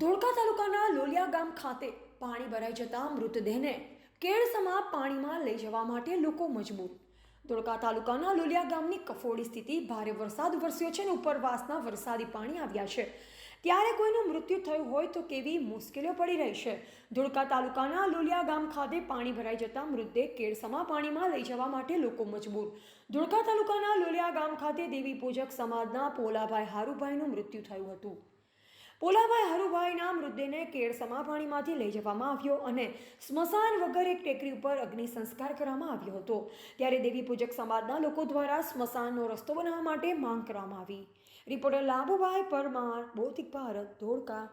ધોળકા તાલુકાના લોલિયા ગામ ખાતે પાણી ભરાઈ જતા મૃતદેહને કેળસમા પાણીમાં લઈ જવા માટે લોકો મજબૂર. ધોળકા તાલુકાના લોલિયા ગામની કફોડી સ્થિતિ ભારે વરસાદ વરસ્યો છે અને ઉપરવાસના વરસાદી પાણી આવ્યા છે. ત્યારે કોઈનું મૃત્યુ થયું હોય તો કેવી મુશ્કેલીઓ પડી રહી છે. ધોળકા તાલુકાના લોલિયા ગામ ખાતે પાણી ભરાઈ જતા મૃતદેહ કેળસમા પાણીમાં લઈ જવા માટે લોકો મજબૂર. ધોળકા તાલુકાના લોલિયા ગામ ખાતે દેવી પૂજક સમાજના પોલાભાઈ હારુભાઈનું મૃત્યુ થયું હતું. પોલાભાઈ હરુભાઈના મૃતદેહને કેળસમા પાણીમાંથી લઈ જવામાં આવ્યો અને સ્મશાન વગર એક ટેકરી ઉપર અગ્નિ સંસ્કાર કરવામાં આવ્યો હતો. ત્યારે દેવી પૂજક સમાજના લોકો દ્વારા સ્મશાનનો રસ્તો બનાવવા માટે માંગ કરવામાં આવી. રિપોર્ટર લાભુભાઈ પરમાર, ભૌતિક ભારત, ધોળકા.